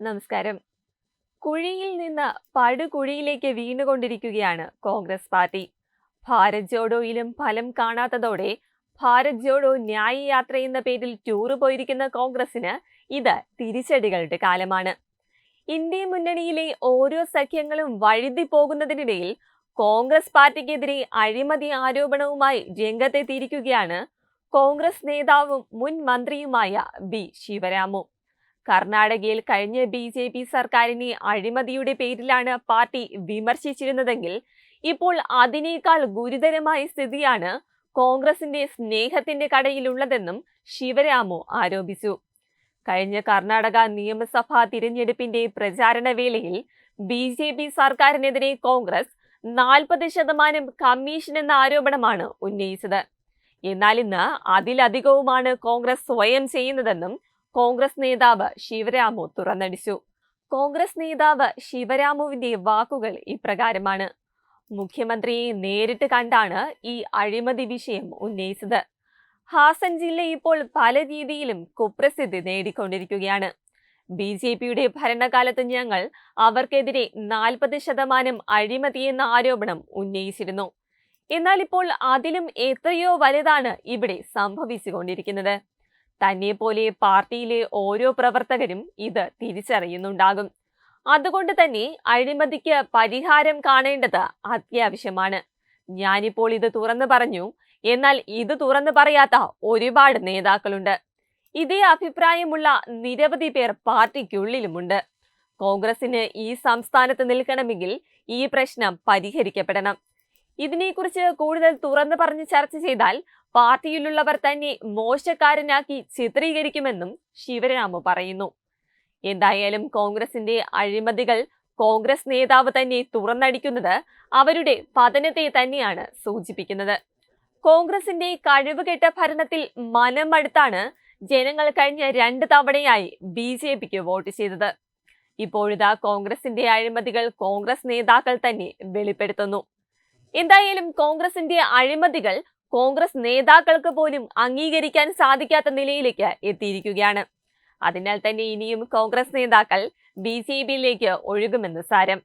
നമസ്കാരം. കുഴിയിൽ നിന്ന് പടുകുഴിയിലേക്ക് വീണുകൊണ്ടിരിക്കുകയാണ് കോൺഗ്രസ് പാർട്ടി. ഭാരത് ജോഡോയിലും ഫലം കാണാത്തതോടെ ഭാരത് ജോഡോ ന്യായ യാത്ര എന്ന പേരിൽ ടൂറ് പോയിരിക്കുന്ന കോൺഗ്രസിന് ഇത് തിരിച്ചടികളുടെ കാലമാണ്. ഇന്ത്യ മുന്നണിയിലെ ഓരോ സഖ്യങ്ങളും വഴുതി പോകുന്നതിനിടയിൽ കോൺഗ്രസ് പാർട്ടിക്കെതിരെ അഴിമതി ആരോപണവുമായി രംഗത്തെത്തിയിരിക്കുകയാണ് കോൺഗ്രസ് നേതാവും മുൻ മന്ത്രിയുമായ ബി ശിവരാമു. കർണാടകയിൽ കഴിഞ്ഞ ബി ജെ പി സർക്കാരിനെ അഴിമതിയുടെ പേരിലാണ് പാർട്ടി വിമർശിച്ചിരുന്നതെങ്കിൽ ഇപ്പോൾ അതിനേക്കാൾ ഗുരുതരമായ സ്ഥിതിയാണ് കോൺഗ്രസിന്റെ സ്നേഹത്തിന്റെ കടയിലുള്ളതെന്നും ശിവരാമു ആരോപിച്ചു. കഴിഞ്ഞ കർണാടക നിയമസഭാ തിരഞ്ഞെടുപ്പിന്റെ പ്രചാരണ വേളയിൽ ബി ജെ പി സർക്കാരിനെതിരെ കോൺഗ്രസ് നാൽപ്പത് ശതമാനം കമ്മീഷൻ എന്ന ആരോപണമാണ് ഉന്നയിച്ചത്. എന്നാൽ ഇന്ന് അതിലധികവുമാണ് കോൺഗ്രസ് സ്വയം ചെയ്യുന്നതെന്നും കോൺഗ്രസ് നേതാവ് ശിവരാമു തുറന്നടിച്ചു. കോൺഗ്രസ് നേതാവ് ശിവരാമുവിന്റെ വാക്കുകൾ ഇപ്രകാരമാണ്. മുഖ്യമന്ത്രിയെ നേരിട്ട് കണ്ടാണ് ഈ അഴിമതി വിഷയം ഉന്നയിച്ചത്. ഹാസൻ ജില്ല ഇപ്പോൾ പല രീതിയിലും കുപ്രസിദ്ധി നേടിക്കൊണ്ടിരിക്കുകയാണ്. ബി ജെ പിയുടെ ഭരണകാലത്ത് ഞങ്ങൾ അവർക്കെതിരെ നാൽപ്പത് ശതമാനം അഴിമതി എന്ന ആരോപണം ഉന്നയിച്ചിരുന്നു. എന്നാൽ ഇപ്പോൾ അതിലും എത്രയോ വലുതാണ് ഇവിടെ സംഭവിച്ചുകൊണ്ടിരിക്കുന്നത്. തന്നെ പോലെ പാർട്ടിയിലെ ഓരോ പ്രവർത്തകരും ഇത് തിരിച്ചറിയുന്നുണ്ടാകും. അതുകൊണ്ട് തന്നെ അഴിമതിക്ക് പരിഹാരം കാണേണ്ടത് അത്യാവശ്യമാണ്. ഞാനിപ്പോൾ ഇത് തുറന്നു പറഞ്ഞു. എന്നാൽ ഇത് തുറന്നു പറയാത്ത ഒരുപാട് നേതാക്കളുണ്ട്. ഇതേ അഭിപ്രായമുള്ള നിരവധി പേർ പാർട്ടിക്കുള്ളിലുമുണ്ട്. കോൺഗ്രസിന് ഈ സംസ്ഥാനത്ത് നിൽക്കണമെങ്കിൽ ഈ പ്രശ്നം പരിഹരിക്കപ്പെടണം. ഇതിനെക്കുറിച്ച് കൂടുതൽ തുറന്നു പറഞ്ഞ് ചർച്ച ചെയ്താൽ പാർട്ടിയിലുള്ളവർ തന്നെ മോശക്കാരനാക്കി ചിത്രീകരിക്കുമെന്നും ശിവരാമു പറയുന്നു. എന്തായാലും കോൺഗ്രസിന്റെ അഴിമതികൾ കോൺഗ്രസ് നേതാവ് തന്നെ തുറന്നടിക്കുന്നത് അവരുടെ പതനത്തെ തന്നെയാണ് സൂചിപ്പിക്കുന്നത്. കോൺഗ്രസിന്റെ കഴിവുകെട്ട ഭരണത്തിൽ മനമടുത്താണ് ജനങ്ങൾ കഴിഞ്ഞ രണ്ട് തവണയായി ബി ജെ പിക്ക് വോട്ട് ചെയ്തത്. ഇപ്പോഴിതാ കോൺഗ്രസിന്റെ അഴിമതികൾ കോൺഗ്രസ് നേതാക്കൾ തന്നെ വെളിപ്പെടുത്തുന്നു. എന്തായാലും കോൺഗ്രസിന്റെ അഴിമതികൾ കോൺഗ്രസ് നേതാക്കൾക്ക് പോലും അംഗീകരിക്കാൻ സാധിക്കാത്ത നിലയിലേക്ക് എത്തിയിരിക്കുകയാണ്. അതിനാൽ തന്നെ ഇനിയും കോൺഗ്രസ് നേതാക്കൾ ബി ജെ പിയിലേക്ക് ഒഴുകുമെന്ന് സാരം.